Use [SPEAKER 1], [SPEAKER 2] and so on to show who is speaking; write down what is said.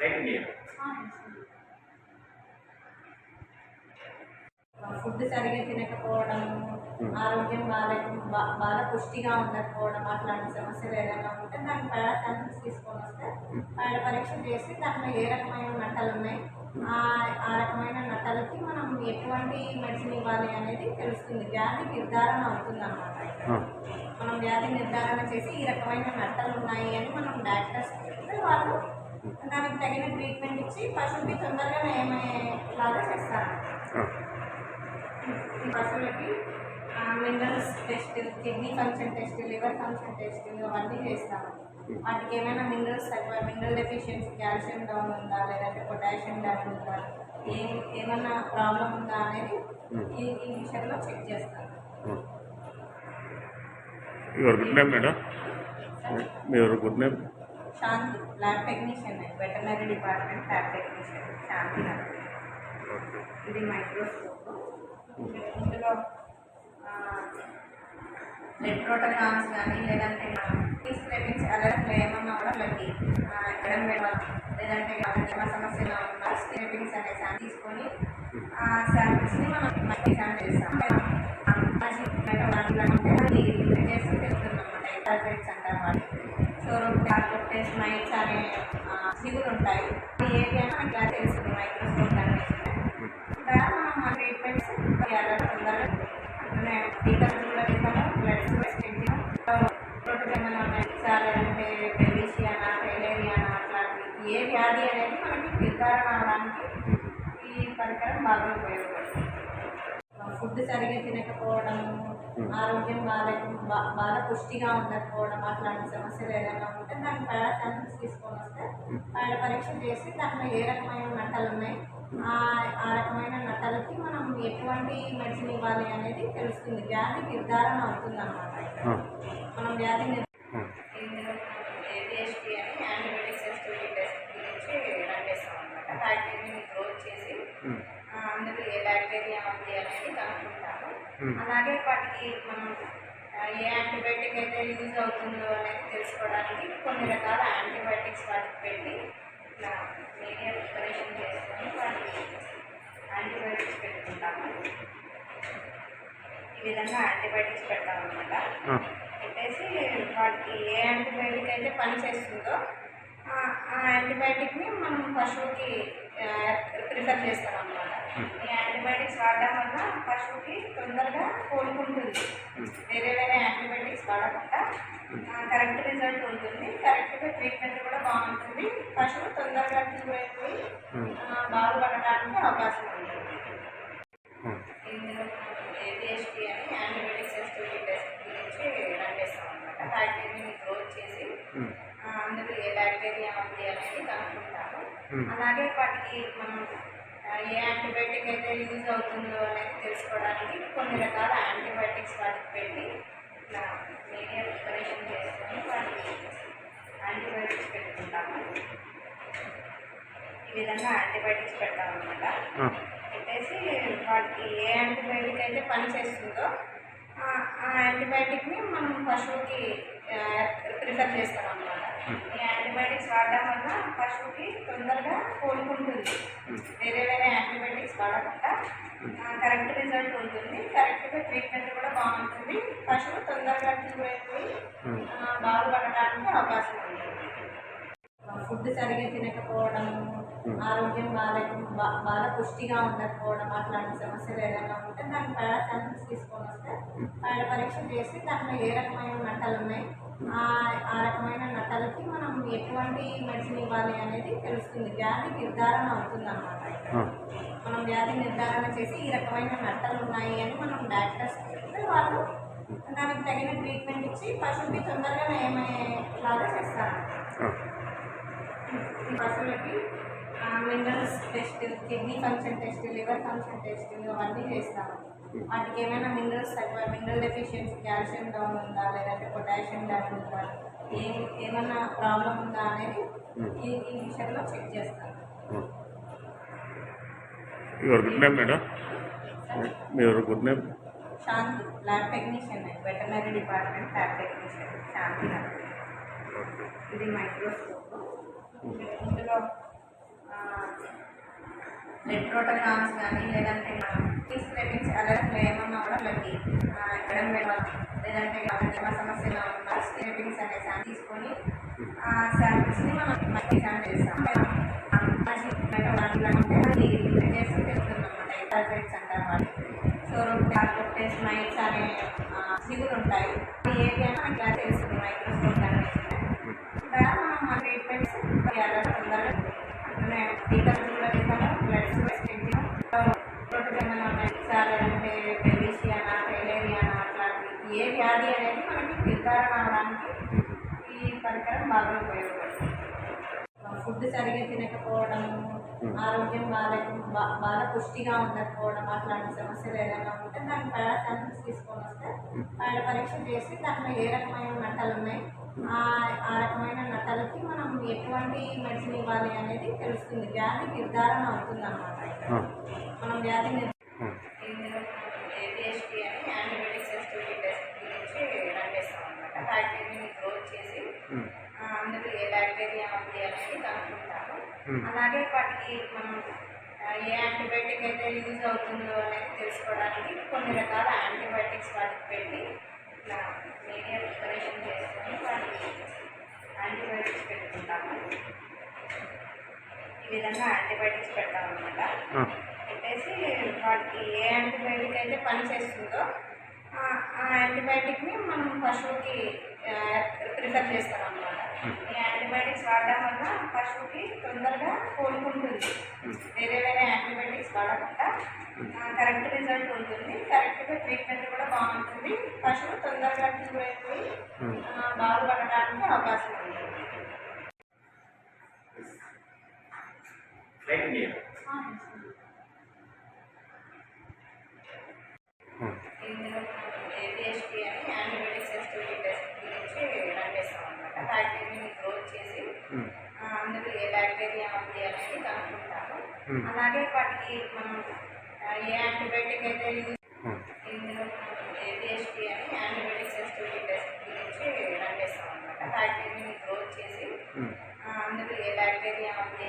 [SPEAKER 1] చేయాలి
[SPEAKER 2] ఫుడ్ సరిగా తినకపోవడం ఆరోగ్యం బాగాలేక బాగా పుష్టిగా ఉండకపోవడం అట్లాంటి సమస్యలు ఏదైనా ఉంటే దానికి పేడ శాంపిల్స్ తీసుకొని వస్తే పేడ పరీక్ష చేసి దాంట్లో ఏ రకమైన నట్టలు ఉన్నాయి? ఆ ఆ రకమైన నట్టలకి మనం ఎటువంటి మెడిసిన్ ఇవ్వాలి అనేది తెలుస్తుంది. వ్యాధి నిర్ధారణ అవుతుంది అనమాట మనం వ్యాధి నిర్ధారణ చేసి ఈ రకమైన నట్టలు ఉన్నాయి అని మనం డాక్టర్స్ చెప్తే వాళ్ళు దానికి తగిన ట్రీట్మెంట్ ఇచ్చి పశువుకి తొందరగా నయమయ్యేలాగా చేస్తారు ఈ పశువులకి minerals test kidney function test liver function test అవన్నీ చేస్తాము. వాటికి ఏమైనా మినరల్స్ తక్కువ మినరల్ డెఫిషియన్సీ కాల్షియం డౌన్ ఉందా లేదంటే పొటాషియం డౌన్ ఉందా ఏ ఏమన్నా ప్రాబ్లం ఉందా అనేది ఈ ఈ విషయంలో చెక్ చేస్తాను
[SPEAKER 3] your good name madam. Your good name
[SPEAKER 2] Shanti lab technician veterinary department lab technician Shanti నాకు ఇది మైక్రోస్కోప్ ఇందులో రెట్రోటకాన్స్ కానీ లేదంటే స్క్రేపింగ్స్ అలర్ట్లు ఏమన్నా కూడా వాళ్ళకి ఎక్కడం పెట్టాలి లేదంటే ఏమైనా సమస్యలు ఉన్నా స్క్రేపింగ్స్ అనే శాంప్ తీసుకొని ఆ శాంపిల్స్ని మనం ఎగ్జామ్ చేస్తాం అది చేసి తెలుస్తుందన్నమాట ఎటాసైట్స్ అంటారు వాటి సో టార్గెట్ నైట్స్ అనే సిగులు ఉంటాయి అది ఏది అని మనకి ఇలా తెలుస్తుంది మైక్రోస్కోప్ ద్వారా మనం మన ట్రీట్మెంట్స్ తొందరగా అంటే టీకాలు కూడా ఇస్తాము బ్లడ్ టెస్ట్ ప్రోటీన్ ఏమైనా ఉన్నాయి సార్ అంటే పెలిషియానా టైలేరియానా అట్లాంటివి ఏ వ్యాధి అనేది మనకి నిర్ధారణ అవడానికి ఈ పరికరం బాగా ఉపయోగపడుతుంది ఫుడ్ సరిగా తినకపోవడం ఆరోగ్యం బాగాలేక బా- బాగా పుష్టిగా ఉండకపోవడం అట్లాంటి సమస్యలు ఏదైనా ఉంటే దానికి పేడ శాంపిల్స్ తీసుకొని వస్తే పేడ పరీక్ష చేసి దాంట్లో ఏ రకమైన నట్టలు ఉన్నాయి ఆ ఆ రకమైన నట్టలకి మనం ఎటువంటి మెడిసిన్ ఇవ్వాలి అనేది తెలుస్తుంది. వ్యాధి నిర్ధారణ అవుతుంది అనమాట మనం వ్యాధి అని యాంటీబయాటిక్ సెన్సిటివిటీ టెస్ట్ గురించి రన్ చేస్తాం అనమాట బ్యాక్టీరియాని గ్రోత్ చేసి అందులో ఏ బ్యాక్టీరియా ఉంది అనేది కనుక్కుంటాము. అలాగే వాటికి మనం ఏ యాంటీబయాటిక్ అయితే యూజ్ అవుతుందో అనేది తెలుసుకోవడానికి కొన్ని రకాల యాంటీబయాటిక్స్ వాటికి పెట్టి ఇట్లా మీడియా ప్రిపరేషన్ చేసుకొని వాటికి యాంటీబయాటిక్స్ పెట్టుకుంటాము ఈ విధంగా యాంటీబయాటిక్స్ పెడతామన్నమాట. పెట్టేసి వాటికి ఏ యాంటీబయాటిక్ అయితే పని చేస్తుందో ఆ- యాంటీబయాటిక్ని మనం పశువుకి ప్రిఫర్ చేస్తాం ఈ యాంటీబయాటిక్స్ వాడడం వల్ల పశువుకి తొందరగా కోలుకుంటుంది. వేరే వేరే యాంటీబయాటిక్స్ వాడకుండా కరెక్ట్ రిజల్ట్ ఉంటుంది. కరెక్ట్గా ట్రీట్మెంట్ కూడా బాగుంటుంది. పశువు తొందరగా క్యూర్ అయిపోయి బాగుపడడానికి అవకాశం ఉంటుంది ఇందులో ఏపీఎస్టీ అని యాంటీబయాటిక్ సెన్సిటివిటీ టెస్ట్ గురించి రన్ చేస్తాం అనమాట బ్యాక్టీరియాని గ్రోత్ చేసి ఆ, అందులో ఏ బ్యాక్టీరియా ఉంది అనేది కనుక్కుంటాము అలాగే వాటికి మనం ఏ యాంటీబయాటిక్ అయితే యూజ్ అవుతుందో అనేది తెలుసుకోవడానికి కొన్ని రకాల యాంటీబయాటిక్స్ వాటికి పెట్టి ఇట్లా మీడియా ప్రిపరేషన్ చేసుకొని వాటికి యాంటీబయాటిక్స్ పెట్టుకుంటాము. ఈ విధంగా యాంటీబయాటిక్స్ పెడతామన్నమాట. పెట్టేసి వాటికి ఏ యాంటీబయాటిక్ అయితే పని చేస్తుందో ఆ యాంటీబయాటిక్ని మనం పశువుకి ప్రిఫర్ చేస్తాం అన్నమాట ఈ యాంటీబయాటిక్స్ వాడడం వల్ల పశువుకి తొందరగా కోలుకుంటుంది. వేరే వేరే యాంటీబయాటిక్స్ వాడకుండా కరెక్ట్ రిజల్ట్ ఉంటుంది. కరెక్ట్గా ట్రీట్మెంట్ కూడా బాగుంటుంది. పశువు తొందరగా క్యూర్ అయిపోయి ఆ, బాగుపడడానికి అవకాశం ఉంటుంది. ఫుడ్ సరిగా తినకపోవడం ఆరోగ్యం బాగాలేక బాగా పుష్టిగా ఉండకపోవడం అట్లాంటి సమస్యలు ఏదైనా ఉంటే దాన్ని పేడ శాంపిల్స్ తీసుకొని వస్తే పేడ పరీక్ష చేసి దాంట్లో ఏ రకమైన మంటలు ఉన్నాయి ఆ ఆ రకమైన ఎటువంటి మెడిసిన్ ఇవ్వాలి అనేది తెలుస్తుంది. వ్యాధి నిర్ధారణ అవుతుంది అనమాట మనం వ్యాధి నిర్ధారణ చేసి ఈ రకమైన నట్టలు ఉన్నాయి అని మనం డాక్టర్స్ చెప్తే వాళ్ళు దానికి తగిన ట్రీట్మెంట్ ఇచ్చి పశువుకి తొందరగా నయమయ్యేలాగా చేస్తారు ఈ పశువులకి minerals test kidney function test liver function test అవన్నీ చేస్తాము వాటికి ఏమైనా మినరల్స్ తక్కువ మినరల్ డెఫిషియన్సీ కాల్షియం డౌన్ ఉందా లేదంటే పొటాషియం డౌన్ ఉందా ఏమన్నా ప్రాబ్లం ఉందా అనేది ఈ ఈ విషయంలో చెక్ చేస్తాను.
[SPEAKER 3] Your good name madam? Your good name?
[SPEAKER 2] Shanti lab technician veterinary department lab technician. Shanti ఇది మైక్రోస్కోప్. ఇందులో రెట్రోటోనాన్స్ కానీ లేదంటే స్క్రేపింగ్స్ అలర్ట్లు ఏమన్నా కూడా ఎడం పెట్టాలి లేదంటే మా సమస్యలు ఉన్న అనే శాంప్ తీసుకొని ఆ శాంపిల్స్ని మనం మళ్ళీ శాంప్ చేస్తాం. చేసి తెలుస్తుందన్నమాట ఎటాఫైట్స్ అంటారు వాటికి సో రెండు స్మైల్స్ అనే సిగులు ఉంటాయి. అది అని మనకి తెలుస్తుంది మైక్రోస్కోప్ అనేది ఏ వ్యాధి అనేది మనకి నిర్ధారణ అవడానికి ఈ పరికరం బాగా ఉపయోగపడుతుంది. ఫుడ్ సరిగా తినకపోవడం ఆరోగ్యం బాగాలేక బా- బాగా పుష్టిగా ఉండకపోవడం అట్లాంటి సమస్యలు ఏదైనా ఉంటే దాని పేడ శాంపిల్స్ తీసుకొని వస్తే పేడ పరీక్ష చేసి దాంట్లో ఏ రకమైన నట్టలు ఉన్నాయి? ఆ ఆ రకమైన నట్టలకి మనం ఎటువంటి మెడిసిన్ ఇవ్వాలి అనేది తెలుస్తుంది. వ్యాధి నిర్ధారణ అవుతుంది అనమాట మనం వ్యాధి నిర్- ఇందులో ఏపీఎస్టీ అని యాంటీబయాటిక్ సెన్సిటివిటీ టెస్ట్ గురించి రన్ చేస్తాం అనమాట బ్యాక్టీరియాని గ్రోత్ చేసి ఆ, అందులో ఏ బ్యాక్టీరియా ఉంది అనేది కనుక్కుంటాము అలాగే వాటికి మనం ఏ యాంటీబయాటిక్ అయితే యూజ్ అవుతుందో అనేది తెలుసుకోవడానికి కొన్ని రకాల యాంటీబయాటిక్స్ వాటికి పెట్టి ఇట్లా మీడియా ప్రిపరేషన్ చేసుకొని వాటికి యాంటీబయాటిక్స్ పెట్టుకుంటాము. ఈ విధంగా యాంటీబయాటిక్స్ పెడతామన్నమాట. పెట్టేసి వాటికి ఏ యాంటీబయాటిక్ అయితే పని చేస్తుందో ఆ యాంటీబయాటిక్ని మనం పశువుకి ప్రిఫర్ చేస్తాం అన్నమాట ఈ యాంటీబయాటిక్స్ వాడడం వల్ల పశువుకి తొందరగా కోలుకుంటుంది వేరే వేరే యాంటీబయాటిక్స్ వాడకుండా కరెక్ట్ రిజల్ట్ ఉంటుంది. కరెక్ట్గా ట్రీట్మెంట్ కూడా బాగుంటుంది. పశువు తొందరగా క్యూర్ అయిపోయి బాగుపడడానికి అవకాశం ఉంటుంది Hmm. అలాగే వాటికి ఏ యాంటీబయాటిక్ అయితే hmm. ఇందులో అని చేసి hmm. అందులో ఏ బ్యాక్టీరియా ఉంది